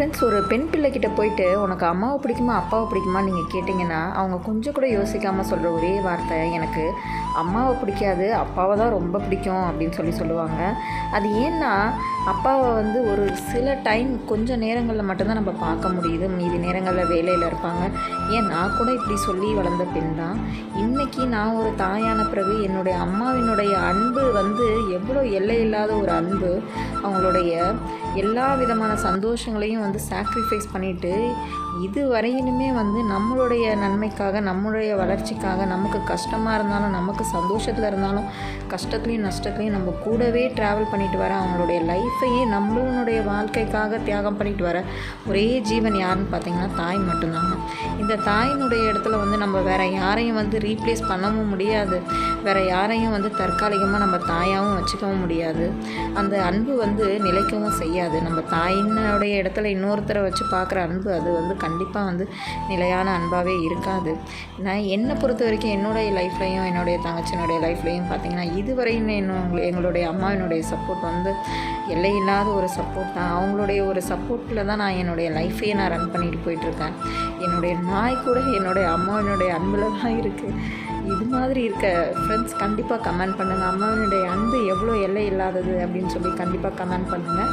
Friends ஒரு பெண் பிள்ளைக்கிட்ட போயிட்டு உனக்கு அம்மாவை பிடிக்குமா அப்பாவை பிடிக்குமா நீங்கள் கேட்டிங்கன்னா அவங்க கொஞ்சம் கூட யோசிக்காமல் சொல்கிற ஒரே வார்த்தை எனக்கு அம்மாவை பிடிக்காது அப்பாவை தான் ரொம்ப பிடிக்கும் அப்படின்னு சொல்லி சொல்லுவாங்க. அது ஏன்னா அப்பாவை வந்து ஒரு சில டைம் கொஞ்சம் நேரங்களில் மட்டும்தான் நம்ம பார்க்க முடியுது. மீதி நேரங்களில் வேலையில் இருப்பாங்க. ஏன் நான் கூட இப்படி சொல்லி வளர்ந்த பெண் தான். இன்றைக்கி நான் ஒரு தாயான பிறகு என்னுடைய அம்மாவினுடைய அன்பு வந்து எவ்வளோ எல்லை இல்லாத ஒரு அன்பு. அவங்களுடைய எல்லா விதமான சந்தோஷங்களையும் வந்து சாக்ரிஃபைஸ் பண்ணிவிட்டு இது வரையிலுமே வந்து நம்மளுடைய நன்மைக்காக நம்மளுடைய வளர்ச்சிக்காக நமக்கு கஷ்டமாக இருந்தாலும் நமக்கு சந்தோஷத்தில் இருந்தாலும் கஷ்டத்துலேயும் நஷ்டத்துலேயும் நம்ம கூடவே ட்ராவல் பண்ணிட்டு வர அவங்களுடைய லைஃப்பையே நம்மளுடைய வாழ்க்கைக்காக தியாகம் பண்ணிட்டு வர ஒரே ஜீவன் யாருன்னு பார்த்தீங்கன்னா தாய் மட்டும்தாங்க. இந்த தாயினுடைய இடத்துல வந்து நம்ம வேறு யாரையும் வந்து ரீப்ளேஸ் பண்ணவும் முடியாது. வேறு யாரையும் வந்து தற்காலிகமாக நம்ம தாயாகவும் வச்சுக்கவும் முடியாது. அந்த அன்பு வந்து நிலைக்கவும் செய்யாது. நம்ம தாயினுடைய இடத்துல இன்னொருத்தரை வச்சு பார்க்குற அன்பு அது வந்து கண்டிப்பாக வந்து நிலையான அன்பாகவே இருக்காது. நான் என்னை பொறுத்த வரைக்கும் என்னுடைய லைஃப்லையும் என்னுடைய தங்கச்சினுடைய லைஃப்லையும் பார்த்தீங்கன்னா இதுவரையும் இன்னும் எங்களுடைய அம்மாவினுடைய சப்போர்ட் வந்து எல்லையில்லாத ஒரு சப்போர்ட் தான். அவங்களுடைய ஒரு சப்போர்ட்டில் தான் நான் என்னுடைய லைஃப்பையே நான் ரன் பண்ணிட்டு போயிட்டுருக்கேன். என்னுடைய நாய் கூட என்னுடைய அம்மாவினுடைய அன்பில் தான் இருக்குது இது மாதிரி இருக்க ஃப்ரெண்ட்ஸ் கண்டிப்பாக கமெண்ட் பண்ணுங்கள் அம்மாவினுடைய அன்பு எவ்வளோ எல்லை இல்லாதது அப்படின்னு சொல்லி கண்டிப்பாக கமெண்ட் பண்ணுங்கள்